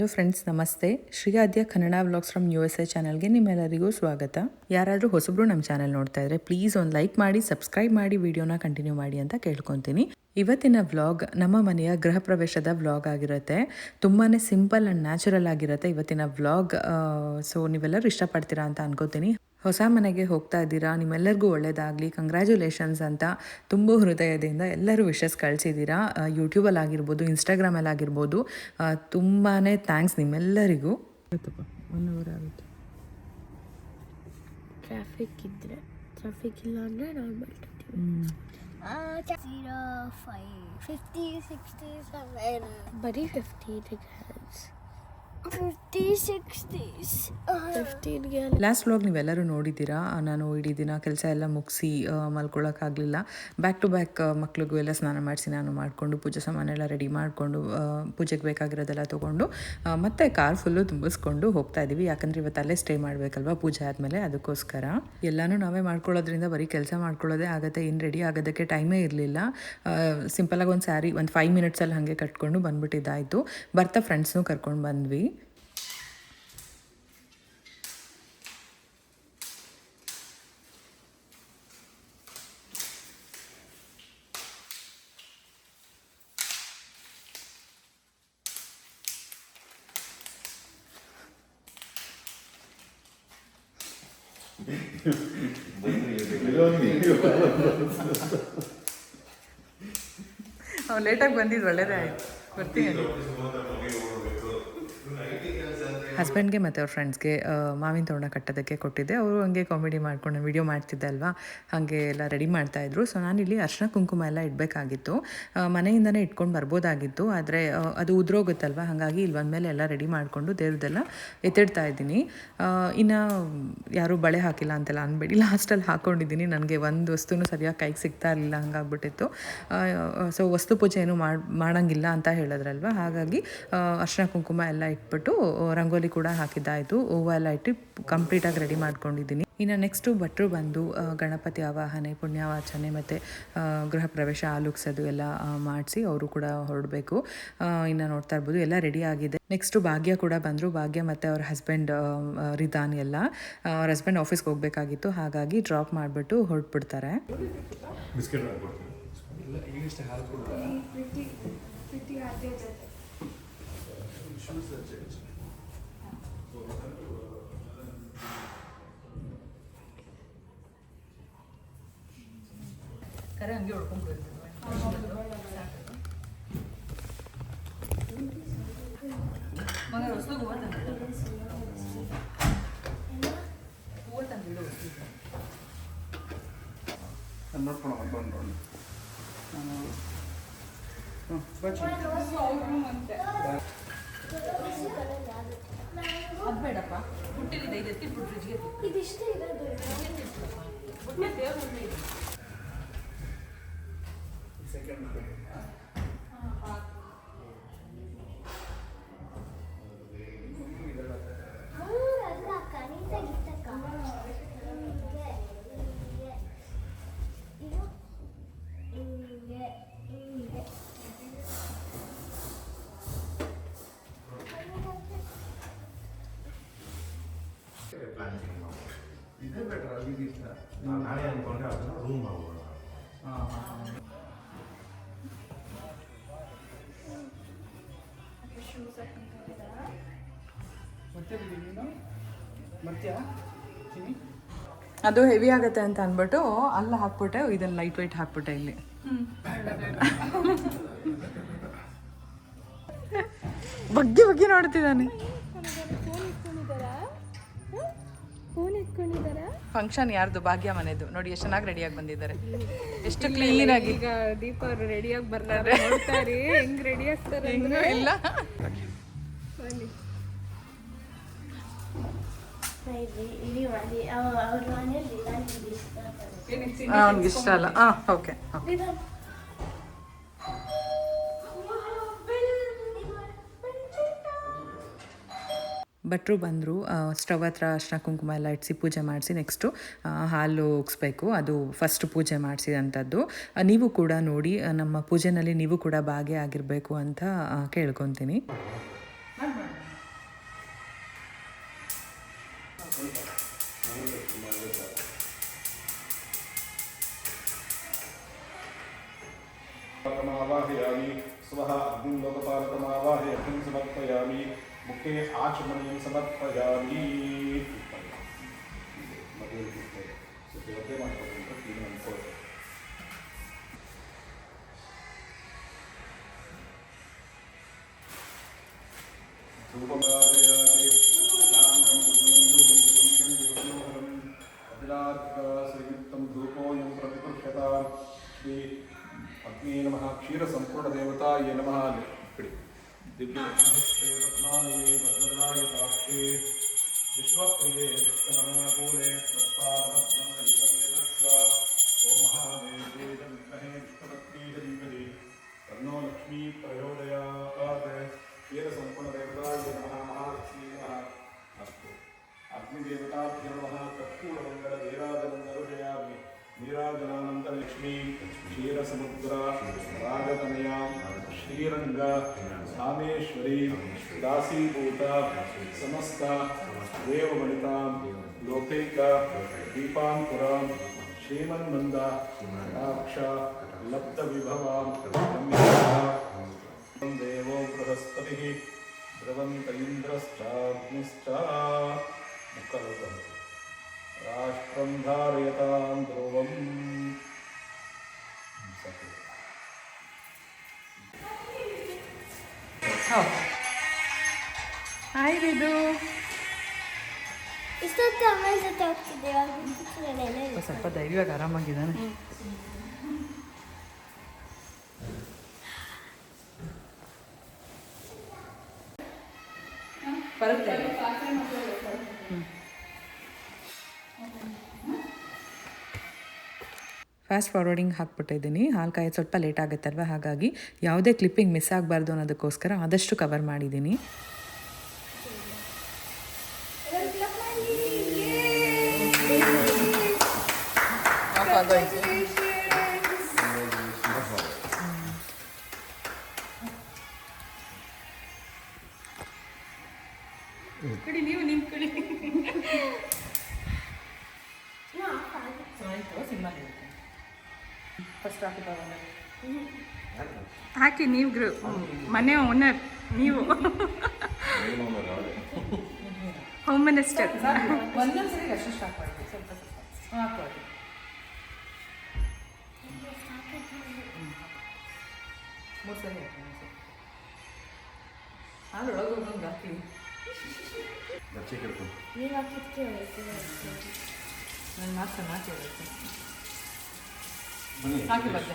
Hello friends, ನಮಸ್ತೆ. Shri Aadya Kannada vlogs from U S A ಚಾನಲ್ಗೆ ನಿಮ್ಮೆಲ್ಲರಿಗೂ ಸ್ವಾಗತ. ಯಾರಾದರೂ ಹೊಸಬ್ರು ನಮ್ಮ ಚಾನಲ್ ನೋಡ್ತಾ ಇದ್ರೆ ಪ್ಲೀಸ್ ಒಂದು ಲೈಕ್ ಮಾಡಿ, ಸಬ್ಸ್ಕ್ರೈಬ್ ಮಾಡಿ, ವಿಡಿಯೋನ ಕಂಟಿನ್ಯೂ ಮಾಡಿ ಅಂತ ಕೇಳ್ಕೊತೀನಿ. ಇವತ್ತಿನ ವ್ಲಾಗ್ ನಮ್ಮ ಮನೆಯ ಗೃಹ ಪ್ರವೇಶದ ವ್ಲಾಗ್ ಆಗಿರುತ್ತೆ. ತುಂಬಾ ಸಿಂಪಲ್ ಆ್ಯಂಡ್ ನ್ಯಾಚುರಲ್ ಆಗಿರುತ್ತೆ ಇವತ್ತಿನ ವ್ಲಾಗ್. ಸೊ ನೀವೆಲ್ಲರೂ ಇಷ್ಟಪಡ್ತೀರಾ ಅಂತ ಅನ್ಕೋತೀನಿ. ಹೊಸ ಮನೆಗೆ ಹೋಗ್ತಾ ಇದ್ದೀರಾ? ನಿಮ್ಮೆಲ್ಲರಿಗೂ ಒಳ್ಳೆಯದಾಗಲಿ ಕಂಗ್ರ್ಯಾಚುಲೇಷನ್ಸ್ ಅಂತ ತುಂಬ ಹೃದಯದಿಂದ ಎಲ್ಲರೂ ವಿಷಸ್ ಕಳಿಸಿದ್ದೀರಾ? ಯೂಟ್ಯೂಬಲ್ಲಿ ಆಗಿರ್ಬೋದು ಇನ್ಸ್ಟಾಗ್ರಾಮಲ್ಲಿ ಆಗಿರ್ಬೋದು ತುಂಬಾ ಥ್ಯಾಂಕ್ಸ್ ನಿಮ್ಮೆಲ್ಲರಿಗೂ. ಒನ್ ಅವರ್ ಆಗುತ್ತೆ. ಟ್ರಾಫಿಕ್ ಇದ್ದರೆ ಟ್ರಾಫಿಕ್ ಇಲ್ಲ ಅಂದರೆ normal five fifty sixty seven ಬರೀ ಫಿಫ್ಟಿ ಫಿಫ್ಟಿ ಸಿಕ್ಸ್ಟೀಸ್ ಫಿಫ್ಟೀನ್ಗೆ ಲಾಸ್ಟ್ ವ್ಲಾಗ್ ನೀವೆಲ್ಲರೂ ನೋಡಿದ್ದೀರಾ? ನಾನು ಇಡೀ ದಿನ ಕೆಲಸ ಎಲ್ಲ ಮುಗಿಸಿ ಮಲ್ಕೊಳ್ಳೋಕ್ಕಾಗಲಿಲ್ಲ ಬ್ಯಾಕ್ ಟು ಬ್ಯಾಕ್ ಮಕ್ಳಿಗೂ ಎಲ್ಲ ಸ್ನಾನ ಮಾಡಿಸಿ ನಾನು ಮಾಡಿಕೊಂಡು ಪೂಜೆ ಸಾಮಾನೆಲ್ಲ ರೆಡಿ ಮಾಡಿಕೊಂಡು ಪೂಜೆಗೆ ಬೇಕಾಗಿರೋದೆಲ್ಲ ತೊಗೊಂಡು ಮತ್ತೆ ಕಾರ್ ಫುಲ್ಲು ತುಂಬಿಸ್ಕೊಂಡು ಹೋಗ್ತಾ ಇದ್ದೀವಿ. ಯಾಕಂದರೆ ಇವತ್ತು ಅಲ್ಲೇ ಸ್ಟೇ ಮಾಡಬೇಕಲ್ವಾ ಪೂಜೆ ಆದಮೇಲೆ ಅದಕ್ಕೋಸ್ಕರ. ಎಲ್ಲನೂ ನಾವೇ ಮಾಡ್ಕೊಳ್ಳೋದ್ರಿಂದ ಬರೀ ಕೆಲಸ ಮಾಡ್ಕೊಳ್ಳೋದೇ ಆಗುತ್ತೆ. ಇನ್ನು ರೆಡಿ ಆಗೋದಕ್ಕೆ ಟೈಮೇ ಇರಲಿಲ್ಲ. ಸಿಂಪಲಾಗಿ ಒಂದು ಸ್ಯಾರಿ ಒಂದು ಫೈವ್ ಮಿನಿಟ್ಸಲ್ಲಿ ಹಾಗೆ ಕಟ್ಕೊಂಡು ಬಂದ್ಬಿಟ್ಟಿದ್ದಾಯಿತು. ಬರ್ತಾ ಫ್ರೆಂಡ್ಸ್ನೂ ಕರ್ಕೊಂಡು ಬಂದ್ವಿ ಅವ್ನು ಲೇಟಾಗಿ ಬಂದಿದ್ದು ಒಳ್ಳೇದೇ ಆಯ್ತು. ಬರ್ತೀನಿ. ಹಸ್ಬೆಂಡ್ಗೆ ಮತ್ತು ಅವ್ರ ಫ್ರೆಂಡ್ಸ್ಗೆ ಮಾವಿನ ತೋರಣ ಕಟ್ಟೋದಕ್ಕೆ ಕೊಟ್ಟಿದ್ದೆ. ಅವರು ಹಂಗೆ ಕಾಮಿಡಿ ಮಾಡ್ಕೊಂಡು ವಿಡಿಯೋ ಮಾಡ್ತಿದ್ದೆ ಅಲ್ವಾ? ಹಾಗೆ ಎಲ್ಲ ರೆಡಿ ಮಾಡ್ತಾಯಿದ್ರು ಸೊ ನಾನಿಲ್ಲಿ ಅರ್ಶಿನ ಕುಂಕುಮ ಎಲ್ಲ ಇಡಬೇಕಾಗಿತ್ತು. ಮನೆಯಿಂದನೇ ಇಟ್ಕೊಂಡು ಬರ್ಬೋದಾಗಿತ್ತು. ಆದರೆ ಅದು ಉದ್ರೋಗುತ್ತಲ್ವ? ಹಾಗಾಗಿ ಇಲ್ಲಿ ಬಂದಮೇಲೆ ಎಲ್ಲ ರೆಡಿ ಮಾಡಿಕೊಂಡು ದೇವ್ರದ್ದೆಲ್ಲ ಎತ್ತಿಡ್ತಾ ಇದ್ದೀನಿ. ಇನ್ನು ಯಾರೂ ಬಳೆ ಹಾಕಿಲ್ಲ ಅಂತೆಲ್ಲ ಅನ್ಬೇಡಿ. ಲಾಸ್ಟಲ್ಲಿ ಹಾಕ್ಕೊಂಡಿದ್ದೀನಿ ನನಗೆ ಒಂದು ವಸ್ತುನೂ ಸರಿಯಾಗಿ ಕೈಗೆ ಸಿಗ್ತಾ ಇರಲಿಲ್ಲ. ಹಂಗಾಗ್ಬಿಟ್ಟಿತ್ತು. ಸೊ ವಸ್ತು ಪೂಜೆ ಏನು ಮಾಡಿ, ಮಾಡೋಂಗಿಲ್ಲ ಅಂತ ಹೇಳಿದ್ರಲ್ವ? ಹಾಗಾಗಿ ಅರ್ಶಿನ ಕುಂಕುಮ ಎಲ್ಲ ಇಟ್ಬಿಟ್ಟು ರಂಗೋಲಿ ಕೂಡ ಹಾಕಿದ್ದಾಯಿತು. ಓವಲ್ ಇಟ್ಟು ಕಂಪ್ಲೀಟಾಗಿ ರೆಡಿ ಮಾಡ್ಕೊಂಡಿದ್ದೀನಿ. ಇನ್ನು ನೆಕ್ಸ್ಟು ಭಟ್ರು ಬಂದು ಗಣಪತಿ ಆವಾಹನೆ ಪುಣ್ಯವಾಚನೆ ಮತ್ತು ಗೃಹ ಪ್ರವೇಶ ಆಲುಕ್ಸೋದು ಎಲ್ಲ ಮಾಡಿಸಿ ಅವರು ಕೂಡ ಹೊರಡಬೇಕು. ಇನ್ನು ನೋಡ್ತಾ ಇರ್ಬೋದು ಎಲ್ಲ ರೆಡಿ ಆಗಿದೆ. ನೆಕ್ಸ್ಟು ಭಾಗ್ಯ ಕೂಡ ಬಂದರು. ಭಾಗ್ಯ ಮತ್ತು ಅವ್ರ ಹಸ್ಬೆಂಡ್ ರಿದಾನ್ ಎಲ್ಲ. ಅವ್ರ ಹಸ್ಬೆಂಡ್ ಆಫೀಸ್ಗೆ ಹೋಗಬೇಕಾಗಿತ್ತು. ಹಾಗಾಗಿ ಡ್ರಾಪ್ ಮಾಡಿಬಿಟ್ಟು ಹೊರಟ್ಬಿಡ್ತಾರೆ. ಹಾಕ್ಬಿಡ್ತೀನಿ ಹಂಗೆ ಹೊಡ್ಕೊಂಡು ಮಗ ಹೊಸ್ದು ಹೂವು ತಂದಿಲ್ಲ ಹೂವು ತಂದಿಲ್ಲ ನೋಡ್ಕೊಂಡು ಬಂದು ಅದು ಬೇಡಪ್ಪ ಹುಟ್ಟಿಲಿದೆ ಇದು ಎತ್ತಿಟ್ಬಿಟ್ಟು ಫ್ರಿಜ್ಗೆ ಇದಿಷ್ಟೇ ಇರೋದು. ಬುಟ್ಟೆ ದೇವ್ರ ಮುಂದೆ ಇದೆ ಇದೇ. ಬೆಟರ್ ಅಲ್ಲಿಗಿಂತ ನಾಳೆ ಅನ್ಕೊಂಡೆ ಅದನ್ನು ರೂಮ್ ಆಗೋಣ ಹಾಂ ಹಾಂ ಮತ್ತೆ ನೀನು? ಚಿನಿ ಅದು ಹೆವಿ ಆಗುತ್ತೆ ಅಂತ ಅಂದ್ಬಿಟ್ಟು ಅಲ್ಲ ಹಾಕ್ಬಿಟ್ಟೆ ಇದನ್ನ ಲೈಟ್ ವೈಟ್ ಹಾಕ್ಬಿಟ್ಟೆ ಇಲ್ಲಿ. ಬಗ್ಗೆ ಬಗ್ಗೆ ನೋಡ್ತಿದ್ದಾನೆ. ಫಂಕ್ಷನ್ ಯಾರ್ದು? ಭಾಗ್ಯ ಮನೆದು. ನೋಡಿ ಎಷ್ಟು ಚೆನ್ನಾಗಿ ರೆಡಿಯಾಗಿ ಬಂದಿದ್ದಾರೆ. ಎಷ್ಟು ಕ್ಲೀನ್ ಆಗಿ ಈಗ ದೀಪ ಅವರು ರೆಡಿಯಾಗಿ ಬರ್ತಾರೆ ನೋಡ್ತಾರೆ ಹೆಂಗ್ ರೆಡಿ ಆಗ್ತಾರೆ ಹೆಂಗೂ ಇಲ್ಲ. ಇಡೀ ಮಾಡಿ ಅವ್ರ ಮನೆಯಲ್ಲಿ ಅವ್ನಿಗೆ ಇಷ್ಟ ಅಲ್ಲ. ಹಾಂ ಓಕೆ ಭಟ್ರು ಬಂದರು ಸ್ಟವ್ ಹತ್ರ ಕುಂಕುಮ ಎಲ್ಲ ಇಡಿಸಿ ಪೂಜೆ ಮಾಡಿಸಿ ನೆಕ್ಸ್ಟು ಹಾಲು ಉಗಿಸ್ಬೇಕು. ಅದು ಫಸ್ಟ್ ಪೂಜೆ ಮಾಡಿಸಿದಂಥದ್ದು ನೀವು ಕೂಡ ನೋಡಿ ನಮ್ಮ ಪೂಜೆನಲ್ಲಿ ನೀವು ಕೂಡ ಭಾಗಿಯಾಗಿರಬೇಕು ಅಂತ ಕೇಳ್ಕೊತೀನಿ. Pomeranian. రాగతనయాం శ్రీరంగ రామేశ్వరీ దాసీభూత సమస్త దేవమణితాం లోకైక దీపాంకురాం శ్రీమన్మంద కటాక్ష లబ్ధ విభవాం దేవో బృహస్పతి ద్రవంత ఇంద్రశ్చాగ్నిశ్చ ముఖలు రాష్ట్రం ధారయతాం ధ్రువం ಹೌದು. ಹಾಯ್ ಬಿದು ಸ್ವಲ್ಪ ಧೈರ್ಯವಾಗಿ ಆರಾಮಾಗಿದ್ದಾನೆ. ಬರುತ್ತೆ ಫಾಸ್ಟ್ ಫಾರ್ವರ್ಡಿಂಗ್ ಹಾಕ್ಬಿಟ್ಟಿದ್ದೀನಿ. ಹಾಲು ಕಾಯೋದು ಸ್ವಲ್ಪ ಲೇಟ್ ಆಗುತ್ತಲ್ವ? ಹಾಗಾಗಿ ಯಾವುದೇ ಕ್ಲಿಪ್ಪಿಂಗ್ ಮಿಸ್ ಆಗಬಾರ್ದು ಅನ್ನೋದಕ್ಕೋಸ್ಕರ ಆದಷ್ಟು ಕವರ್ ಮಾಡಿದ್ದೀನಿ. ನೀವು ಗ್ರೂ ಮನೆ ಓನರ್ ನೀವು. ಹೋಮ್ ಮಿನಿಸ್ಟರ್ ನನ್ನ ಮಾತು ಚೆನ್ನಾಗಿ ಬರುತ್ತೆ ಹಾಕಿ ಮತ್ತೆ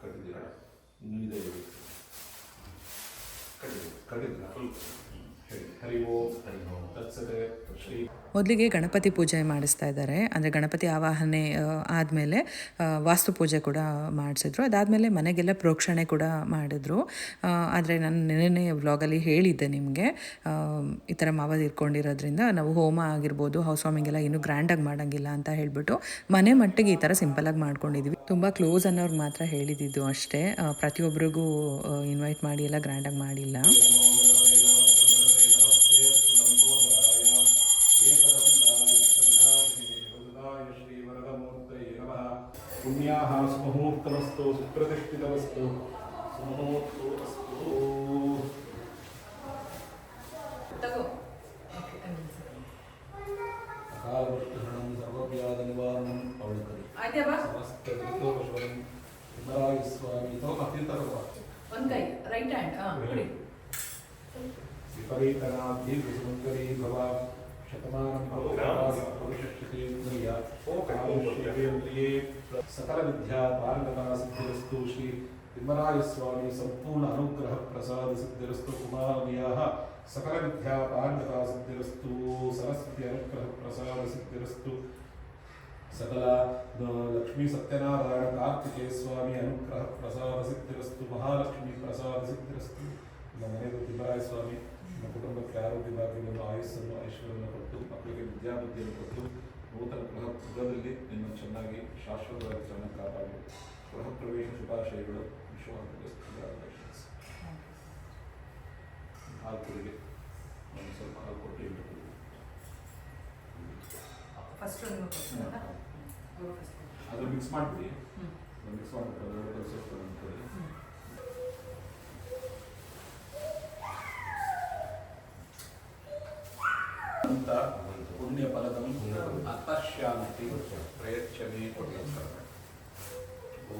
かけてない。脱いだよ。かけてかけてない。ಮೊದಲಿಗೆ ಗಣಪತಿ ಪೂಜೆ ಮಾಡಿಸ್ತಾ ಇದ್ದಾರೆ. ಅಂದರೆ ಗಣಪತಿ ಆವಾಹನೆ ಆದಮೇಲೆ ವಾಸ್ತು ಪೂಜೆ ಕೂಡ ಮಾಡಿಸಿದ್ರು. ಅದಾದಮೇಲೆ ಮನೆಗೆಲ್ಲ ಪ್ರೋಕ್ಷಣೆ ಕೂಡ ಮಾಡಿದ್ರು. ಆದರೆ ನಾನು ನಿನ್ನೆ ವ್ಲಾಗಲ್ಲಿ ಹೇಳಿದ್ದೆ ನಿಮಗೆ. ಈ ಥರ ಮಾವ ಇರ್ಕೊಂಡಿರೋದ್ರಿಂದ ನಾವು ಹೋಮ ಆಗಿರ್ಬೋದು ಹೌಸ್ ವಾಮಿಂಗೆಲ್ಲ ಇನ್ನೂ ಗ್ರ್ಯಾಂಡಾಗಿ ಮಾಡೋಂಗಿಲ್ಲ ಅಂತ ಹೇಳಿಬಿಟ್ಟು ಮನೆ ಮಟ್ಟಿಗೆ ಈ ಥರ ಸಿಂಪಲಾಗಿ ಮಾಡ್ಕೊಂಡಿದ್ವಿ. ತುಂಬ ಕ್ಲೋಸ್ ಅನ್ನೋರು ಮಾತ್ರ ಹೇಳಿದ್ದು ಅಷ್ಟೇ. ಪ್ರತಿಯೊಬ್ಬರಿಗೂ ಇನ್ವೈಟ್ ಮಾಡಿ ಎಲ್ಲ ಗ್ರ್ಯಾಂಡಾಗಿ ಮಾಡಿಲ್ಲ. पुण्याः सुमुहूर्तमस्तु सुप्रतिष्ठितमस्तु। सुमुहूर्तो अस्तु। अकालवृष्टिहरणं सर्वव्याधिनिवारणम् अवळकरि समस्तदुःखोपशमनं कुमारायस्वामी तव अत्यन्तरवा One guy, right hand. Ah, put it. विपरीतनाद्धि विसुमङ्करी भवा शतमानंद्रिये सकल विद्या पारंगता सिद्धिरस्तु श्री तिम्मराय स्वामी संपूर्ण अनुग्रह प्रसाद सिद्धिरस्तु कुमारियाः सकल विद्या पारंगता सिद्धिरस्तु सरस्वती अनुग्रह प्रसाद सिद्धिरस्तु सकल लक्ष्मी सत्यनारायण कार्तिकेय स्वामी अनुग्रह प्रसाद सिद्धिस्तु महालक्ष्मी प्रसाद सिद्धिरस्तु नमने तिम्मराय स्वामी ಕುಟುಂಬಕ್ಕೆ ಆರೋಗ್ಯ ಭಾಗ್ಯವನ್ನು ಆಯುಸ್ಸನ್ನು ಐಶ್ವರ್ಯವನ್ನು ಕೊಟ್ಟು ಮಕ್ಕಳಿಗೆ ವಿದ್ಯಾಬುದ್ಧಿಯನ್ನು ಕೊಟ್ಟು ನೂತನ ಗೃಹ ಗೃಹದಲ್ಲಿ ನಿನ್ನ ಚೆನ್ನಾಗಿ ಶಾಶ್ವತವಾಗಿ ಚೆನ್ನಾಗಿ ಕಾಪಾಡಿ. ಗೃಹ ಪ್ರವೇಶ ಶುಭಾಶಯಗಳು. ವಿಶ್ವಾಸ ಹಾಲು ಕುಡಿಗೆ ಒಂದು ಸ್ವಲ್ಪ ಹಾಲು ಕೊಟ್ಟು ಇಟ್ಟು. ಫಸ್ಟ್ ಅದು ಮಿಕ್ಸ್ ಮಾಡಿಬಿಡಿ. ಮಿಕ್ಸ್ ಮಾಡಿಬಿಟ್ಟು ಅದರೊಳಗೆ ಸ್ವಲ್ಪ तत्र पुण्यफलकम् अपश्यान्ति प्रयच्छमे पुण्यसर्व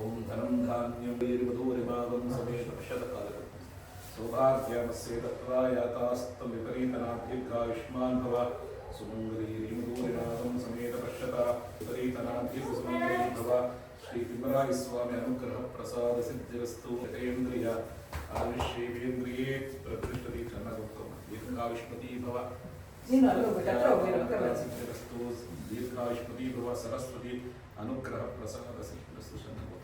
ॐ धनं धान्यं वीर्वधूरिभागं समेत शतकालकं सौभाग्यामस्य दत्त्वा यातास्तं विपरीतनाभ्युर्गायुष्मान् भव। सुमङ्गलीरीमधूरिभागं समेत पश्यता विपरीतनाभ्युर्सुमङ्गलीं भव। श्रीपिमरायस्वामि अनुग्रहप्रसादसिद्धिरस्तु यतेन्द्रिय आयुष्येवेन्द्रिये प्रतिष्ठति चन्नगुप्तं दीर्घायुष्मती भव। ನೀನು ಅಲ್ಲಿ ಹೋಗ್ಬಿಟ್ಟು ಹತ್ರ ಹೋಗ್ಬಿಡು, ಹತ್ರ. ಸಿದ್ಧಿರಸ್ತು ದೀರ್ಘಾಯುಷ್ಮತಿ ಭವ ಸರಸ್ವತಿ ಅನುಗ್ರಹ ಪ್ರಸಾದ ಸಿದ್ಧಿರಸ್ತು ಚೆನ್ನಾಗಿ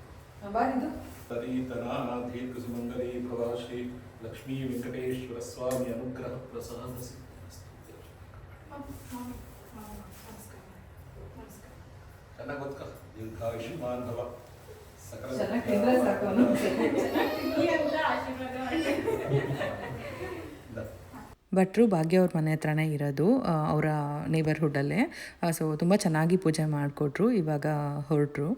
ಬಾರಿದು ತದೀತನಾ ದೀರ್ಘ ಸುಮಂಗಲಿ ಭವ ಶ್ರೀ ಲಕ್ಷ್ಮೀ ವೆಂಕಟೇಶ್ವರ ಸ್ವಾಮಿ ಅನುಗ್ರಹ ಪ್ರಸಾದ ಸಿದ್ಧಿರಸ್ತು ಚೆನ್ನಾಗಿ ದೀರ್ಘಾಯುಷ್ಮಾನ್ ಭವ ಸಕಲ ಚೆನ್ನಾಗಿ ತಿಂದ್ರೆ ಸಾಕು ಅವನು. ಭಟ್ರು ಭಾಗ್ಯ ಅವ್ರ ಮನೆ ಹತ್ರನೇ ಇರೋದು ಅವರ ನೇಬರ್ಹುಡ್ಡಲ್ಲೇ ಸೊ ತುಂಬ ಚೆನ್ನಾಗಿ ಪೂಜೆ ಮಾಡಿಕೊಟ್ರು, ಇವಾಗ ಹೊರಟರು.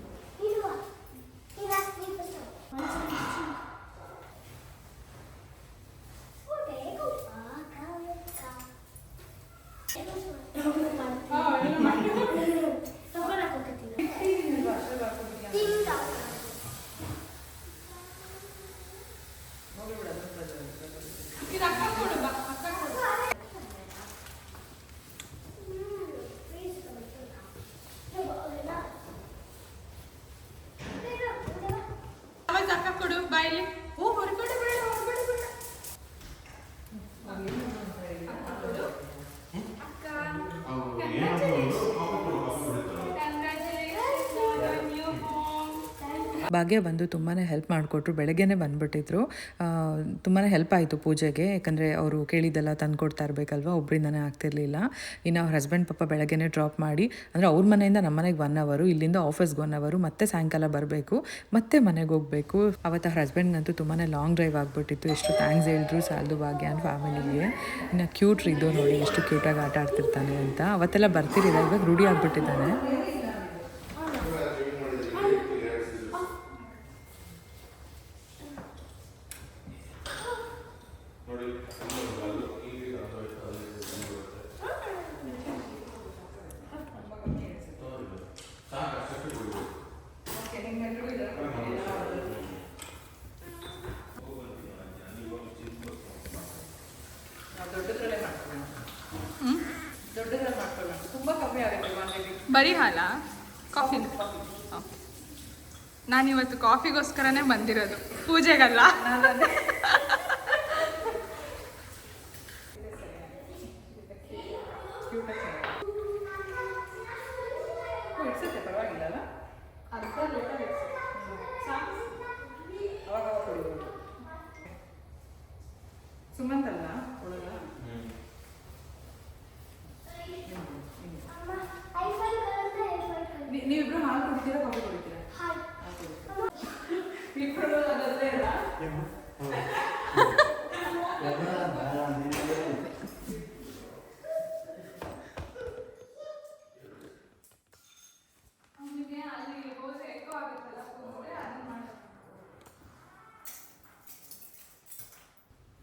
ಭಾಗ್ಯ ಬಂದು ತುಂಬಾ ಹೆಲ್ಪ್ ಮಾಡಿಕೊಟ್ರು. ಬೆಳಗ್ಗೆನೇ ಬಂದ್ಬಿಟ್ಟಿದ್ರು. ತುಂಬಾ ಹೆಲ್ಪ್ ಆಯಿತು ಪೂಜೆಗೆ. ಯಾಕಂದರೆ ಅವರು ಕೇಳಿದ್ದೆಲ್ಲ ತಂದ್ಕೊಡ್ತಾ ಇರಬೇಕಲ್ವ? ಒಬ್ಬರಿಂದನೇ ಆಗ್ತಿರ್ಲಿಲ್ಲ. ಇನ್ನು ಅವ್ರ ಹಸ್ಬೆಂಡ್ ಪಾಪ ಬೆಳಗ್ಗೆನೇ ಡ್ರಾಪ್ ಮಾಡಿ, ಅಂದರೆ ಅವ್ರ ಮನೆಯಿಂದ ನಮ್ಮ ಮನೆಗೆ ಒನ್ ಅವರು ಇಲ್ಲಿಂದ ಆಫೀಸ್ಗೆ ಒನ್ ಅವರು ಮತ್ತೆ ಸಾಯಂಕಾಲ ಬರಬೇಕು, ಮತ್ತೆ ಮನೆಗೆ ಹೋಗಬೇಕು. ಅವತ್ತು ಅವ್ರ ಹಸ್ಬೆಂಡ್ಗಂತೂ ತುಂಬಾ ಲಾಂಗ್ ಡ್ರೈವ್ ಆಗಿಬಿಟ್ಟಿತ್ತು. ಎಷ್ಟು ಥ್ಯಾಂಕ್ಸ್ ಹೇಳಿದ್ರು ಸಾಲದು ಭಾಗ್ಯ ಅಂತ ಫ್ಯಾಮಿಲಿಗೆ ಇನ್ನು ಕ್ಯೂಟ್ ಇದು ನೋಡಿ, ಎಷ್ಟು ಕ್ಯೂಟಾಗಿ ಆಟ ಆಡ್ತಿರ್ತಾನೆ ಅಂತ. ಅವತ್ತೆಲ್ಲ ಬರ್ತಿರಲಿಲ್ಲ, ಇವಾಗ ರೂಢಿ ಆಗಿಬಿಟ್ಟಿದ್ದಾನೆ ಬರೀ ಹಾಲ ಕಾಫಿ ನಾನು ಇವತ್ತು ಕಾಫಿಗೋಸ್ಕರನೇ ಬಂದಿರೋದು.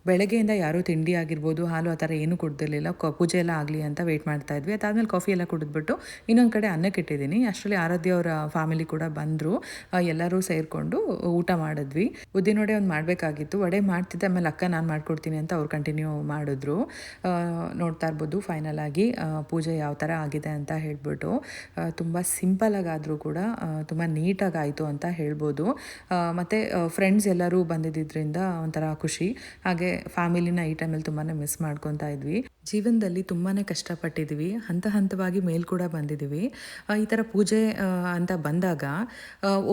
ಬೆಳಗ್ಗೆಯಿಂದ ಯಾರೂ ತಿಂಡಿ ಆಗಿರ್ಬೋದು, ಹಾಲು ಆ ಥರ ಏನೂ ಕುಡ್ದಿರಲಿಲ್ಲ ಕ, ಪೂಜೆ ಎಲ್ಲ ಆಗಲಿ ಅಂತ ವೆಯ್ಟ್ ಮಾಡ್ತಾ ಇದ್ವಿ. ಅದಾದಮೇಲೆ ಕಾಫಿ ಎಲ್ಲ ಕುಡಿದ್ಬಿಟ್ಟು ಇನ್ನೊಂದು ಕಡೆ ಅನ್ನಕ್ಕೆ ಇಟ್ಟಿದ್ದೀನಿ. ಅಷ್ಟರಲ್ಲಿ ಆರಾಧ್ಯ ಅವರ ಫ್ಯಾಮಿಲಿ ಕೂಡ ಬಂದರು. ಎಲ್ಲರೂ ಸೇರಿಕೊಂಡು ಊಟ ಮಾಡಿದ್ವಿ. ಉದ್ದಿನೊಡೆ ಒಂದು ಮಾಡಬೇಕಾಗಿತ್ತು. ವಡೆ ಮಾಡ್ತಿದ್ದೆ, ಆಮೇಲೆ ಅಕ್ಕ ನಾನು ಮಾಡ್ಕೊಡ್ತೀನಿ ಅಂತ ಅವ್ರು ಕಂಟಿನ್ಯೂ ಮಾಡಿದ್ರು. ನೋಡ್ತಾ ಇರ್ಬೋದು ಫೈನಲ್ ಆಗಿ ಪೂಜೆ ಯಾವ ಥರ ಆಗಿದೆ ಅಂತ ಹೇಳ್ಬಿಟ್ಟು ತುಂಬ ಸಿಂಪಲಾಗಾದರೂ ಕೂಡ ತುಂಬ ನೀಟಾಗಿ ಆಯಿತು ಅಂತ ಹೇಳ್ಬೋದು. ಮತ್ತು ಫ್ರೆಂಡ್ಸ್ ಎಲ್ಲರೂ ಬಂದಿದ್ದರಿಂದ ಒಂಥರ ಖುಷಿ. ಹಾಗೆ ಫ್ಯಾಮಿಲಿನ ಈ ಟೈಮಲ್ಲಿ ತುಂಬಾ ಮಿಸ್ ಮಾಡ್ಕೊತಾ ಇದ್ವಿ. ಜೀವನದಲ್ಲಿ ತುಂಬಾ ಕಷ್ಟಪಟ್ಟಿದ್ವಿ. ಹಂತ ಹಂತವಾಗಿ ಮೇಲ್ ಕೂಡ ಬಂದಿದ್ದೀವಿ ಈ ಥರ ಪೂಜೆ ಅಂತ ಬಂದಾಗ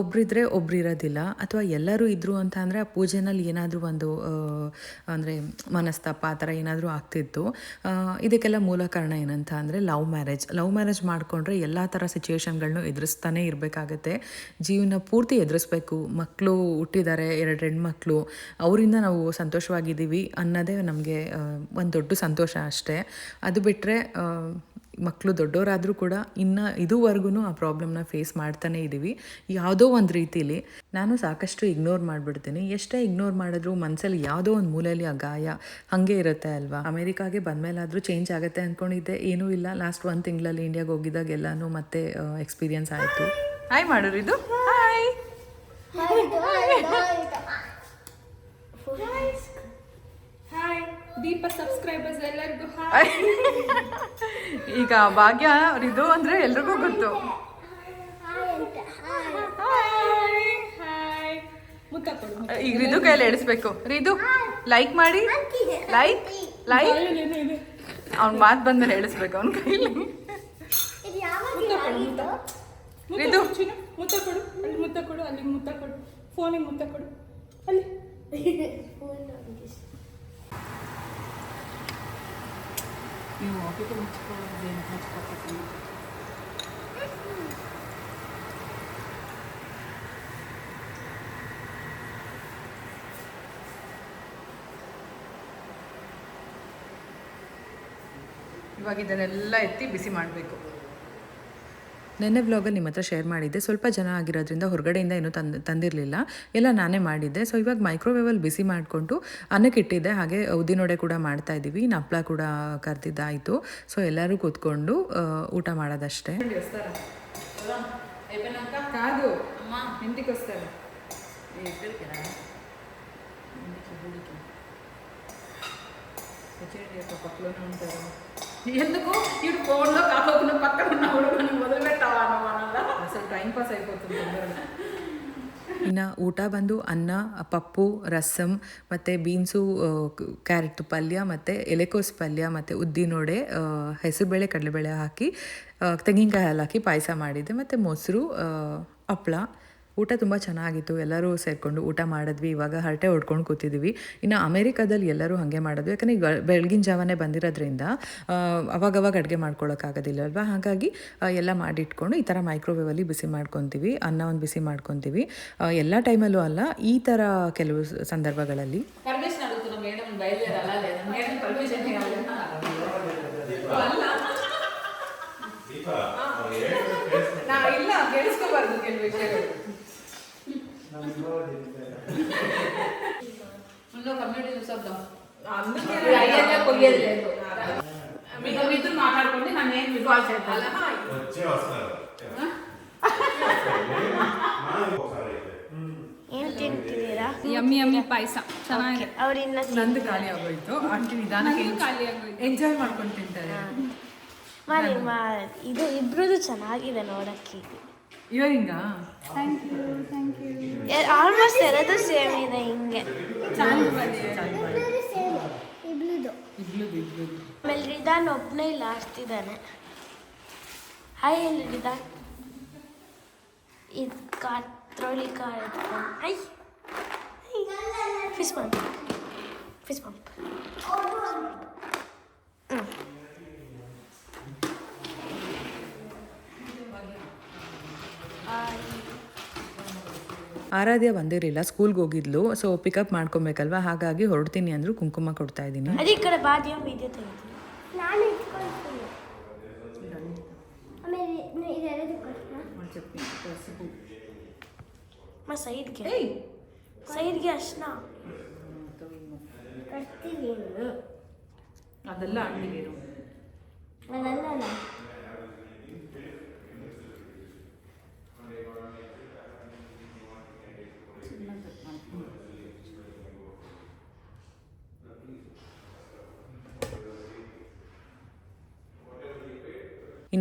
ಒಬ್ಬರಿದ್ರೆ ಒಬ್ರಿದ್ರೆ ಒಬ್ರು ಇರೋದಿಲ್ಲ. ಅಥವಾ ಎಲ್ಲರೂ ಇದ್ರು ಅಂತ ಅಂದರೆ ಆ ಪೂಜೆನಲ್ಲಿ ಏನಾದರೂ ಒಂದು ಅಂದರೆ ಮನಸ್ತಾಪ ಆ ಥರ ಏನಾದರೂ ಆಗ್ತಿತ್ತು. ಇದಕ್ಕೆಲ್ಲ ಮೂಲ ಕಾರಣ ಏನಂತ ಅಂದರೆ ಲವ್ ಮ್ಯಾರೇಜ್. ಲವ್ ಮ್ಯಾರೇಜ್ ಮಾಡಿಕೊಂಡ್ರೆ ಎಲ್ಲ ಥರ ಸಿಚುವೇಶನ್ಗಳನ್ನೂ ಎದುರಿಸ್ತಾನೆ ಇರಬೇಕಾಗತ್ತೆ. ಜೀವನ ಪೂರ್ತಿ ಎದುರಿಸ್ಬೇಕು. ಮಕ್ಕಳು ಹುಟ್ಟಿದ್ದಾರೆ, ಎರಡು ಹೆಣ್ಮಕ್ಳು. ಅವರಿಂದ ನಾವು ಸಂತೋಷವಾಗಿದ್ದೀವಿ. ಅನ್ನೋದೇ ನಮಗೆ ಒಂದು ದೊಡ್ಡ ಸಂತೋಷ ಅಷ್ಟೇ ಅದು ಬಿಟ್ಟರೆ ಮಕ್ಕಳು ದೊಡ್ಡವರಾದರೂ ಕೂಡ ಇನ್ನು ಇದುವರೆಗೂ ಆ ಪ್ರಾಬ್ಲಮ್ನ ಫೇಸ್ ಮಾಡ್ತಾನೇ ಇದ್ದೀವಿ ಯಾವುದೋ ಒಂದು ರೀತಿಲಿ ನಾನು ಸಾಕಷ್ಟು ಇಗ್ನೋರ್ ಮಾಡಿಬಿಡ್ತೀನಿ ಎಷ್ಟೇ ಇಗ್ನೋರ್ ಮಾಡಿದ್ರು ಮನಸ್ಸಲ್ಲಿ ಯಾವುದೋ ಒಂದು ಮೂಲೆಯಲ್ಲಿ ಆ ಗಾಯ ಹಾಗೆ ಇರುತ್ತೆ ಅಲ್ವಾ ಅಮೇರಿಕಾಗೆ ಬಂದಮೇಲಾದರೂ ಚೇಂಜ್ ಆಗುತ್ತೆ ಅಂದ್ಕೊಂಡಿದ್ದೆ ಏನೂ ಇಲ್ಲ ಲಾಸ್ಟ್ ಒಂದು ತಿಂಗಳಲ್ಲಿ ಇಂಡಿಯಾಗೆ ಹೋಗಿದಾಗ ಎಲ್ಲನೂ ಮತ್ತೆ ಎಕ್ಸ್ಪೀರಿಯನ್ಸ್ ಆಯಿತು ಹಾಯ್ ಮಾಡೋರು ಇದು ಹಾಯ್ ಹಾಯ್ ದೀಪ ಸಬ್ಸ್ಕ್ರೈಬರ್ಸ್ ಎಲ್ಲರಿಗೂ ಹಾಯ್ ಈಗ ಭಾಗ್ಯ ಅವ್ರಿದು ಅಂದ್ರೆ ಎಲ್ರಿಗೂ ಗೊತ್ತು. ಹಾಯ್ ಹಾಯ್ ಮುತ್ತ ಕೊಡು ಮುತ್ತ. ಈಗ ರಿದು ಕೈಯಲ್ಲಿ ಎಡಿಸ್ಬೇಕು. ರಿದು ಲೈಕ್ ಮಾಡಿ. ಲೈಕ್ ಲೈಕ್ ಅವ್ನ ಮಾತು ಬಂದ್ಮೇಲೆ ಎಡಿಸ್ಬೇಕು ಅವ್ನ ಕೈಲಿ. ಮುತ್ತ ಕೊಡು. ಮುತ್ತ ಮುತ್ತ ಇದು. ಕೊಡು. ಫೋನಿಗೆ ಮುತ್ತ ಕೊಡು. ಅಲ್ಲಿ. ಮುತ್ತ ಕೊಡು ಅಲ್ಲಿಗೆ ಮುತ್ತ ಕೊಡು ಫೋನಿಗೆ ಮುತ್ತ ಕೊಡು ಅಲ್ಲಿ ಇವಾಗ ಇದನ್ನೆಲ್ಲ ಎತ್ತಿ ಬಿಸಿ ಮಾಡಬೇಕು. ನೆನ್ನೆ ವ್ಲಾಗಲ್ಲಿ ನಿಮ್ಮ ಹತ್ರ ಶೇರ್ ಮಾಡಿದ್ದೆ ಸ್ವಲ್ಪ ಜನ ಆಗಿರೋದ್ರಿಂದ ಹೊರಗಡೆಯಿಂದ ಏನೂ ತಂದು ತಂದಿರಲಿಲ್ಲ ಎಲ್ಲ ನಾನೇ ಮಾಡಿದ್ದೆ ಸೊ ಇವಾಗ ಮೈಕ್ರೋವೇವಲ್ಲಿ ಬಿಸಿ ಮಾಡಿಕೊಂಡು ಅನ್ನಕ್ಕೆ ಇಟ್ಟಿದ್ದೆ ಹಾಗೆ ಉದ್ದಿನೊಡೆ ಕೂಡ ಮಾಡ್ತಾ ಇದ್ದೀವಿ ಇನ್ನು ಹಪ್ಳ ಕೂಡ ಕರ್ದಿದ್ದಾಯಿತು ಸೊ ಎಲ್ಲರೂ ಕೂತ್ಕೊಂಡು ಆ, ಊಟ ಮಾಡೋದಷ್ಟೇ కాదు ఇంటికి వస్తారు పక్కలోనే ఉంటారు ఎందుకు ఇటు ఫోన్లో కాకుండా పక్కన ఉన్నప్పుడు మనం మొదలుపెట్టావా అసలు టైం పాస్ అయిపోతుంది ಇನ್ನು ಊಟ ಬಂದು ಅನ್ನ ಪಪ್ಪು ರಸಮ್ ಮತ್ತು ಬೀನ್ಸು ಕ್ಯಾರೆಟ್ ಪಲ್ಯ ಮತ್ತು ಎಲೆಕೋಸು ಪಲ್ಯ ಮತ್ತು ಉದ್ದಿನೊಡೆ ಹೆಸರುಬೇಳೆ ಕಡಲೆಬೇಳೆ ಹಾಕಿ ಆ, ತೆಂಗಿನಕಾಯಿ ಹಾಲು ಹಾಕಿ ಪಾಯಸ ಮಾಡಿದ್ದೆ ಮತ್ತು ಮೊಸರು ಆ, ಹಪ್ಳ ಊಟ ತುಂಬ ಚೆನ್ನಾಗಿತ್ತು. ಎಲ್ಲರೂ ಸೇರಿಕೊಂಡು ಊಟ ಮಾಡಿದ್ವಿ. ಇವಾಗ ಹರಟೆ ಹೊಡ್ಕೊಂಡು ಕೂತಿದ್ವಿ. ಇನ್ನು ಅಮೇರಿಕಾದಲ್ಲಿ ಎಲ್ಲರೂ ಹಾಗೆ ಮಾಡೋದು ಯಾಕಂದರೆ ಬೆಳಗಿನ ಜಾವನೇ ಬಂದಿರೋದ್ರಿಂದ ಅವಾಗವಾಗ ಅಡುಗೆ ಮಾಡ್ಕೊಳ್ಳೋಕ್ಕಾಗೋದಿಲ್ಲ ಅಲ್ವಾ? ಹಾಗಾಗಿ ಎಲ್ಲ ಮಾಡಿಟ್ಕೊಂಡು ಈ ಥರ ಮೈಕ್ರೋವೇವಲ್ಲಿ ಬಿಸಿ ಮಾಡ್ಕೊತೀವಿ. ಅನ್ನ ಒಂದು ಬಿಸಿ ಮಾಡ್ಕೊತೀವಿ. ಎಲ್ಲ ಟೈಮಲ್ಲೂ ಅಲ್ಲ ಈ ಥರ ಕೆಲವು ಸಂದರ್ಭಗಳಲ್ಲಿ. ముందు కమ్యూనిటీ చూసొద్దాం అందుకే ఇప్పుడు అయ్యేదే పోయేది లేదు మీకు మిత్రులు మాట్లాడుకోండి నన్ను ఏం విడ్వాల్ చేయాలి వచ్చే వస్తారు ಏನು ತಿಂತಿದ್ದೀರಾ ಯಮ್ಮಿ ಯಮ್ಮಿ ಪಾಯಸ ಚೆನ್ನಾಗಿದೆ ಅವ್ರಿನ್ನ ನಂದು ಖಾಲಿ ಆಗೋಯ್ತು ಆಂಟಿ ನಿಧಾನಕ್ಕೆ ನಂದು ಖಾಲಿ ಆಗೋಯ್ತು. ಎಂಜಾಯ್ ಮಾಡ್ಕೊಂಡು ತಿಂತಾರೆ ಮಾಡಿ ಮಾ ಇದು ಇಬ್ರದ್ದು ಚೆನ್ನಾಗಿದೆ ನೋಡಕ್ಕೆ ಇಯರಿಂಗಾ ಆಲ್ಮೋಸ್ಟ್ ಎರಡು ಸೇಮ್ ಇದೆ ಹಿಂಗೆ. ಆಮೇಲೆ ರಿದಾನ್ ಒಬ್ಬನೇ ಲಾಸ್ಟ್ ಇದ್ದಾನೆ. ಹಾಯ್ ಹೇಳಿ ರಿದಾನ್ ಇದು ಕಾತ್ರೋಳಿ ಕಾರ್ ಎತ್ಕೊಂಡು. ಹಾಯ್ ಫಿಸ್ ಪಂಪ್ ಫಿಸ್ ಪಂಪ್ ಆರಾಧ್ಯ ಬಂದಿರಲಿಲ್ಲ ಸ್ಕೂಲ್ಗೆ ಹೋಗಿದ್ಲು. So pickup ಮಾಡ್ಕೊಬೇಕಲ್ವಾ? ಹಾಗಾಗಿ ಹೊರಡ್ತೀನಿ ಅಂದರು ಕುಂಕುಮ ಕೊಡ್ತಾ ಇದ್ದೀನಿ. ಸೈಡ್ಗೆ. ಕಡೆ ಬಾದಿಯ ವೀಡಿಯೋ ತೆಗಿತೀನಿ ನಾನು ಇಟ್ಕೊಳ್ತೀನಿ ಆಮೇಲೆ ಇದೆರಡು ಕೊಡ್ತಾ ಮ ಸೈಡ್ಗೆ ಸೈಡ್ಗೆ ಅಷ್ಟನ ಕಟ್ತೀನಿ ಅದೆಲ್ಲ ಹಣ್ಣಿಗೆ ಅದಲ್ಲ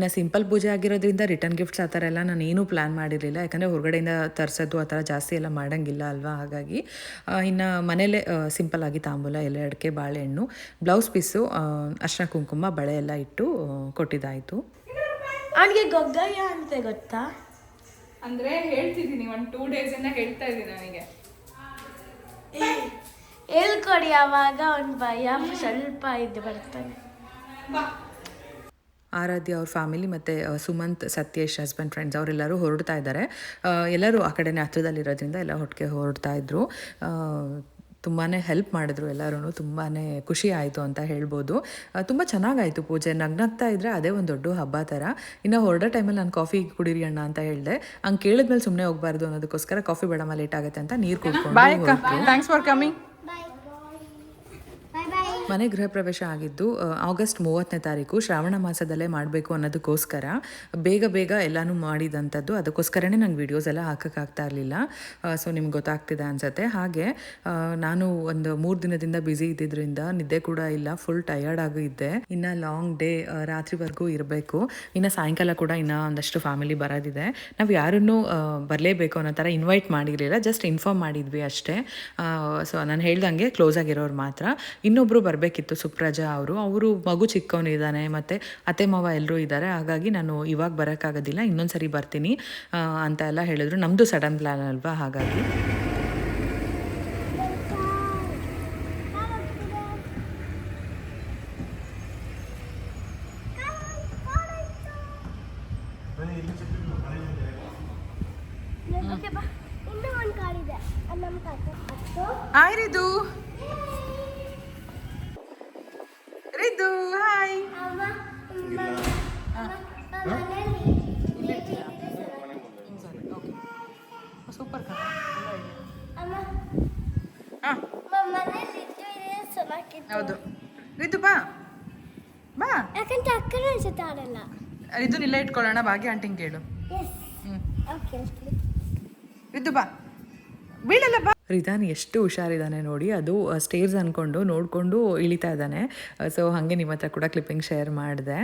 ಇನ್ನು ಸಿಂಪಲ್ ಪೂಜೆ ಆಗಿರೋದ್ರಿಂದ ರಿಟರ್ನ್ ಗಿಫ್ಟ್ಸ್ ಆ ಥರ ಎಲ್ಲ ನಾನು ಏನೂ ಪ್ಲ್ಯಾನ್ ಮಾಡಿರಲಿಲ್ಲ. ಯಾಕಂದರೆ ಹೊರಗಡೆಯಿಂದ ತರಿಸೋದು ಆ ಥರ ಜಾಸ್ತಿ ಎಲ್ಲ ಮಾಡೋಂಗಿಲ್ಲ ಅಲ್ವಾ? ಹಾಗಾಗಿ ಇನ್ನು ಮನೇಲೇ ಸಿಂಪಲ್ ಆಗಿ ತಾಂಬೂಲ ಎಲೆ ಅಡಿಕೆ ಬಾಳೆಹಣ್ಣು ಬ್ಲೌಸ್ ಪೀಸು ಅರ್ಶಿನ ಕುಂಕುಮ ಬಳೆ ಎಲ್ಲ ಇಟ್ಟು ಕೊಟ್ಟಿದ್ದಾಯಿತು. ಅವನಿಗೆ ಗೊಗ್ಗಯ್ಯ ಅಂತ ಗೊತ್ತಾ? ಅಂದರೆ ಹೇಳ್ತಿದ್ದೀನಿ ಒಂದು ಟೂ ಡೇಸ್ ಇಂದ ಹೇಳ್ತಾ ಇದ್ದೀನಿ ಅವನಿಗೆ. ಹೇಳ್ಕೊಡಿ ಅವಾಗ ಅವ್ನ ಭಯ ಸ್ವಲ್ಪ ಇದು ಬರ್ತಾನೆ ಆರಾಧ್ಯ ಅವ್ರ ಫ್ಯಾಮಿಲಿ ಮತ್ತು ಸುಮಂತ್ ಸತ್ಯೇಶ್ ಹಸ್ಬೆಂಡ್ ಫ್ರೆಂಡ್ಸ್ ಅವರೆಲ್ಲರೂ ಹೊರಡ್ತಾ ಇದ್ದಾರೆ ಎಲ್ಲರೂ ಆ ಕಡೆನೇ ಹತ್ರದಲ್ಲಿರೋದ್ರಿಂದ ಎಲ್ಲ ಹೊಟ್ಟಿಗೆ ಹೊರಡ್ತಾ ಇದ್ದರು ತುಂಬಾ ಹೆಲ್ಪ್ ಮಾಡಿದ್ರು ಎಲ್ಲರೂ ತುಂಬಾ ಖುಷಿ ಆಯಿತು ಅಂತ ಹೇಳ್ಬೋದು. ತುಂಬ ಚೆನ್ನಾಗಾಯಿತು ಪೂಜೆ. ನಗ್ನಗ್ತಾ ಇದ್ದರೆ ಅದೇ ಒಂದು ದೊಡ್ಡ ಹಬ್ಬ ಥರ. ಇನ್ನು ಹೊರಡೋ ಟೈಮಲ್ಲಿ ನಾನು ಕಾಫಿ ಕುಡೀರಿ ಅಣ್ಣ ಅಂತ ಹೇಳಿದೆ. ಹಂಗೆ ಕೇಳಿದ್ಮೇಲೆ ಸುಮ್ಮನೆ ಹೋಗಬಾರ್ದು ಅನ್ನೋದಕ್ಕೋಸ್ಕರ ಕಾಫಿ ಬೇಡಮ್ಮ ಲೇಟ್ ಆಗುತ್ತೆ ಅಂತ ನೀರು ಕುಡ್ಕೊಂಡು. ಥ್ಯಾಂಕ್ಸ್ ಫಾರ್ ಕಮಿಂಗ್ ಮನೆ ಗೃಹ ಪ್ರವೇಶ ಆಗಿದ್ದು ಆಗಸ್ಟ್ ಮೂವತ್ತನೇ ತಾರೀಕು ಶ್ರಾವಣ ಮಾಸದಲ್ಲೇ ಮಾಡಬೇಕು ಅನ್ನೋದಕ್ಕೋಸ್ಕರ ಬೇಗ ಬೇಗ ಎಲ್ಲಾನು ಮಾಡಿದಂಥದ್ದು. ಅದಕ್ಕೋಸ್ಕರನೇ ನಂಗೆ ವಿಡಿಯೋಸ್ ಎಲ್ಲ ಹಾಕೋಕ್ಕಾಗ್ತಾ ಇರಲಿಲ್ಲ. ಸೊ ನಿಮ್ಗೆ ಗೊತ್ತಾಗ್ತಿದೆ ಅನ್ಸುತ್ತೆ. ಹಾಗೆ ನಾನು ಒಂದು ಮೂರು ದಿನದಿಂದ ಬ್ಯುಸಿ ಇದ್ದಿದ್ದರಿಂದ ನಿದ್ದೆ ಕೂಡ ಇಲ್ಲ ಫುಲ್ ಟಯರ್ಡ್ ಆಗಿದ್ದೆ ಇನ್ನು ಲಾಂಗ್ ಡೇ ರಾತ್ರಿವರೆಗೂ ಇರಬೇಕು. ಇನ್ನು ಸಾಯಂಕಾಲ ಕೂಡ ಇನ್ನೂ ಒಂದಷ್ಟು ಫ್ಯಾಮಿಲಿ ಬರೋದಿದೆ. ನಾವು ಯಾರನ್ನೂ ಬರಲೇಬೇಕು ಅನ್ನೋ ಥರ ಇನ್ವೈಟ್ ಮಾಡಿರಲಿಲ್ಲ ಜಸ್ಟ್ ಇನ್ಫಾರ್ಮ್ ಮಾಡಿದ್ವಿ ಅಷ್ಟೇ. ಸೊ ನಾನು ಹೇಳ್ದಂಗೆ ಕ್ಲೋಸ್ ಆಗಿರೋರು ಮಾತ್ರ. ಇನ್ನೊಬ್ಬರು ಬರಬೇಕಿತ್ತು ಸುಪ್ರಜಾ ಅವರು. ಅವರು ಮಗು ಚಿಕ್ಕವನಿದ್ದಾನೆ, ಮತ್ತು ಅತ್ತೆ ಮಾವ ಎಲ್ಲರೂ ಇದ್ದಾರೆ. ಹಾಗಾಗಿ ನಾನು ಇವಾಗ ಬರೋಕ್ಕಾಗೋದಿಲ್ಲ ಇನ್ನೊಂದು ಸರಿ ಬರ್ತೀನಿ ಅಂತ ಎಲ್ಲ ಹೇಳಿದ್ರು. ನಮ್ಮದು ಸಡನ್ ಪ್ಲ್ಯಾನ್ ಅಲ್ವಾ, ಹಾಗಾಗಿ ಓಕೆ ಬಾ ಇನ್ನೂ ಒಂದು ಕಾಲಿದೆ ಅದು ನಮ್ಮ ಕಾಕು ಹತ್ತು ಹಾಯ್ ರಿದು ರಿದು ಹಾಯ್ ಅಮ್ಮ ಮನೇಲಿ ಸೂಪರ್ ಅಮ್ಮ ಹಾಂ ಮನೇಲಿ ಇದ್ದು ಇದೆ ಚೆನ್ನಾಗಿತ್ತು ಹೌದು. ರಿತು ಬಾ. ಬಾ. ಯಾಕಂತ ಅಕ್ಕನ ಜೊತೆ ಆಡಲ್ಲ. ಇದು ಇಲ್ಲೇ ಇಟ್ಕೊಳ್ಳೋಣ ಭಾಗ್ಯ ಆಂಟಿಂಗ್ ಕೇಳು. ಎಸ್ ಓಕೆ ಇದ್ದು ಬಾ. ಬೀಳಲ್ಲ ಬಾ. ರಿದಾನ್ ಎಷ್ಟು ಹುಷಾರಿದ್ದಾನೆ ನೋಡಿ, ಅದು ಸ್ಟೇರ್ಸ್ ಅಂದ್ಕೊಂಡು ನೋಡಿಕೊಂಡು ಇಳಿತಾ ಇದ್ದಾನೆ. ಸೊ ಹಾಗೆ ನಿಮ್ಮ ಹತ್ರ ಕೂಡ ಕ್ಲಿಪ್ಪಿಂಗ್ ಶೇರ್ ಮಾಡಿದೆ.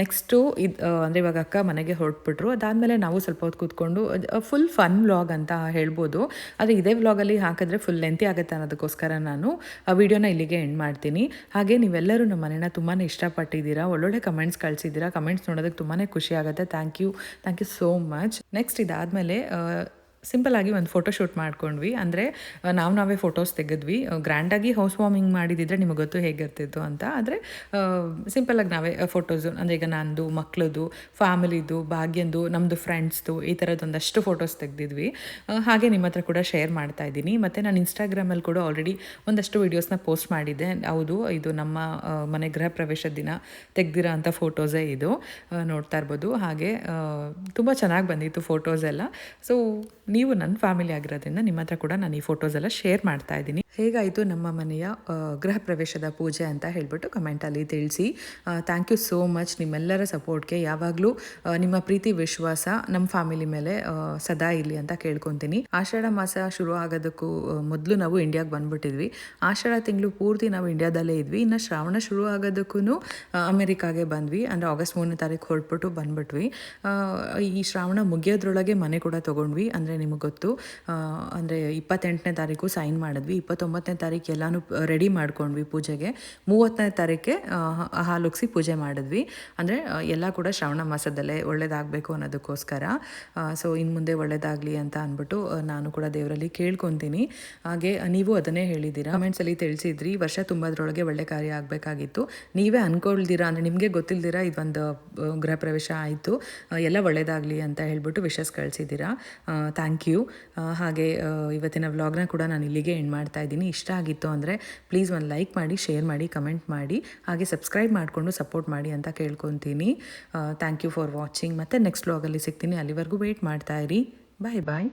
ನೆಕ್ಸ್ಟು ಇದು ಅಂದರೆ ಇವಾಗ ಅಕ್ಕ ಮನೆಗೆ ಹೊರಟ್ಬಿಟ್ರು. ಅದಾದಮೇಲೆ ನಾವು ಸ್ವಲ್ಪ ಹೊತ್ತು ಕೂತ್ಕೊಂಡು ಫುಲ್ ಫನ್ ವ್ಲಾಗ್ ಅಂತ ಹೇಳ್ಬೋದು. ಆದರೆ ಇದೇ ವ್ಲಾಗಲ್ಲಿ ಹಾಕಿದ್ರೆ ಫುಲ್ ಲೆಂತಿ ಆಗುತ್ತೆ ಅನ್ನೋದಕ್ಕೋಸ್ಕರ ನಾನು ಆ ವಿಡಿಯೋನ ಇಲ್ಲಿಗೆ ಎಂಡ್ ಮಾಡ್ತೀನಿ. ಹಾಗೆ ನೀವೆಲ್ಲರೂ ನಮ್ಮ ಮನೇನ ತುಂಬಾ ಇಷ್ಟಪಟ್ಟಿದ್ದೀರಾ, ಒಳ್ಳೊಳ್ಳೆ ಕಮೆಂಟ್ಸ್ ಕಳಿಸಿದ್ದೀರಾ ಕಮೆಂಟ್ಸ್ ನೋಡೋದಕ್ಕೆ ತುಂಬಾ ಖುಷಿ ಆಗುತ್ತೆ. Thank you thank you so much next ಇದಾದಮೇಲೆ ಸಿಂಪಲ್ ಆಗಿ ಒಂದು ಫೋಟೋ ಶೂಟ್ ಮಾಡ್ಕೊಂಡ್ವಿ. ಅಂದರೆ ನಾವು ನಾವೇ ಫೋಟೋಸ್ ತೆಗೆದ್ವಿ. ಗ್ರ್ಯಾಂಡಾಗಿ ಹೌಸ್ ವಾರ್ಮಿಂಗ್ ಮಾಡಿದಿದ್ರೆ ನಿಮಗೆ ಗೊತ್ತು ಹೇಗಿರ್ತಿತ್ತು ಅಂತ. ಆದರೆ ಸಿಂಪಲಾಗಿ ನಾವೇ ಫೋಟೋಸು ಅಂದರೆ ಈಗ ನಂದು ಮಕ್ಕಳದು ಫ್ಯಾಮಿಲಿದು, ಭಾಗ್ಯಂದು ನಮ್ಮದು ಫ್ರೆಂಡ್ಸ್ದು ಈ ಥರದ್ದೊಂದಷ್ಟು ಫೋಟೋಸ್ ತೆಗೆದಿದ್ವಿ. ಹಾಗೆ ನಿಮ್ಮ ಹತ್ರ ಕೂಡ ಶೇರ್ ಮಾಡ್ತಾ ಇದ್ದೀನಿ. ಮತ್ತು ನಾನು ಇನ್ಸ್ಟಾಗ್ರಾಮಲ್ಲಿ ಕೂಡ ಆಲ್ರೆಡಿ ಒಂದಷ್ಟು ವೀಡಿಯೋಸ್ನ ಪೋಸ್ಟ್ ಮಾಡಿದ್ದೆ. ಹೌದು, ಇದು ನಮ್ಮ ಮನೆ ಗೃಹ ಪ್ರವೇಶದ ದಿನ ತೆಗ್ದಿರೋ ಅಂಥ ಫೋಟೋಸೇ ಇದು. ನೋಡ್ತಾ ಇರ್ಬೋದು. ಹಾಗೆ ತುಂಬ ಚೆನ್ನಾಗಿ ಬಂದಿತ್ತು ಫೋಟೋಸ್ ಎಲ್ಲ. ಸೊ ನೀವು ನನ್ನ ಫ್ಯಾಮಿಲಿ ಆಗಿರೋದ್ರಿಂದ ನಿಮ್ಮ ಹತ್ರ ಕೂಡ ನಾನು ಈ ಫೋಟೋಸ್ ಎಲ್ಲ ಶೇರ್ ಮಾಡ್ತಾ ಇದ್ದೀನಿ. ಹೇಗಾಯಿತು ನಮ್ಮ ಮನೆಯ ಗೃಹ ಪ್ರವೇಶದ ಪೂಜೆ ಅಂತ ಹೇಳ್ಬಿಟ್ಟು ಕಮೆಂಟಲ್ಲಿ ತಿಳಿಸಿ. ಥ್ಯಾಂಕ್ ಯು ಸೋ ಮಚ್ ನಿಮ್ಮೆಲ್ಲರ ಸಪೋರ್ಟ್ಗೆ ಯಾವಾಗಲೂ ನಿಮ್ಮ ಪ್ರೀತಿ, ವಿಶ್ವಾಸ ನಮ್ಮ ಫ್ಯಾಮಿಲಿ ಮೇಲೆ ಸದಾ ಇರಲಿ ಅಂತ ಕೇಳ್ಕೊತೀನಿ. ಆಷಾಢ ಮಾಸ ಶುರು ಆಗೋದಕ್ಕೂ ಮೊದಲು ನಾವು ಇಂಡಿಯಾಗೆ ಬಂದ್ಬಿಟ್ಟಿದ್ವಿ. ಆಷಾಢ ತಿಂಗಳು ಪೂರ್ತಿ ನಾವು ಇಂಡಿಯಾದಲ್ಲೇ ಇದ್ವಿ. ಇನ್ನು ಶ್ರಾವಣ ಶುರು ಆಗೋದಕ್ಕೂ ಅಮೆರಿಕಾಗೆ ಬಂದ್ವಿ. ಅಂದರೆ ಆಗಸ್ಟ್ ಮೂರನೇ ತಾರೀಕು ಹೊರಟ್ಬಿಟ್ಟು ಬಂದ್ಬಿಟ್ವಿ. ಈ ಶ್ರಾವಣ ಮುಗಿಯೋದ್ರೊಳಗೆ ಮನೆ ಕೂಡ ತೊಗೊಂಡ್ವಿ. ಅಂದರೆ ನಿಮಗೆ ಗೊತ್ತು. ಅಂದರೆ ಇಪ್ಪತ್ತೆಂಟನೇ ತಾರೀಕು ಸೈನ್ ಮಾಡಿದ್ವಿ. ಇಪ್ಪತ್ತೊಂಬತ್ತನೇ ತಾರೀಕು ಎಲ್ಲಾನು ರೆಡಿ ಮಾಡ್ಕೊಂಡ್ವಿ ಪೂಜೆಗೆ. ಮೂವತ್ತನೇ ತಾರೀಕೆ ಹಾಲುಗ್ಸಿ ಪೂಜೆ ಮಾಡಿದ್ವಿ. ಅಂದರೆ ಎಲ್ಲ ಕೂಡ ಶ್ರಾವಣ ಮಾಸದಲ್ಲೇ ಒಳ್ಳೇದಾಗಬೇಕು ಅನ್ನೋದಕ್ಕೋಸ್ಕರ. ಸೊ ಇನ್ನು ಮುಂದೆ ಒಳ್ಳೇದಾಗಲಿ ಅಂತ ಅಂದ್ಬಿಟ್ಟು ನಾನು ಕೂಡ ದೇವರಲ್ಲಿ ಕೇಳ್ಕೊತೀನಿ. ಹಾಗೆ ನೀವು ಅದನ್ನೇ ಹೇಳಿದ್ದೀರಾ. ಕಮೆಂಟ್ಸಲ್ಲಿ ತಿಳಿಸಿದ್ರಿ. ವರ್ಷ ತುಂಬದ್ರೊಳಗೆ ಒಳ್ಳೆ ಕಾರ್ಯ ಆಗಬೇಕಾಗಿತ್ತು. ನೀವೇ ಅನ್ಕೊಳ್ದಿರಾ? ಅಂದರೆ ನಿಮಗೆ ಗೊತ್ತಿಲ್ದಿರಾ? ಇದೊಂದು ಗೃಹ ಪ್ರವೇಶ ಆಯಿತು. ಎಲ್ಲ ಒಳ್ಳೇದಾಗಲಿ ಅಂತ ಹೇಳ್ಬಿಟ್ಟು ವಿಶಸ್ ಕಳಿಸಿದ್ದೀರಾ. Thank thank you. ಹಾಗೆ ಇವತ್ತಿನ ವ್ಲಾಗ್ನ ಕೂಡ ನಾನು ಇಲ್ಲಿಗೆ ಎಂಡ್ ಮಾಡ್ತಾ ಇದ್ದೀನಿ. ಇಷ್ಟ ಆಗಿತ್ತು ಅಂದರೆ ಪ್ಲೀಸ್ ಒಂದು ಲೈಕ್ ಮಾಡಿ, ಶೇರ್ ಮಾಡಿ, ಕಮೆಂಟ್ ಮಾಡಿ, ಹಾಗೆ ಸಬ್ಸ್ಕ್ರೈಬ್ ಮಾಡಿಕೊಂಡು ಸಪೋರ್ಟ್ ಮಾಡಿ ಅಂತ ಕೇಳ್ಕೊತೀನಿ. Thank you for watching. ಮತ್ತು ನೆಕ್ಸ್ಟ್ ವ್ಲಾಗಲ್ಲಿ ಸಿಗ್ತೀನಿ. ಅಲ್ಲಿವರೆಗೂ ವೆಯ್ಟ್ ಮಾಡ್ತಾ ಇರಿ. ಬಾಯ್ ಬಾಯ್.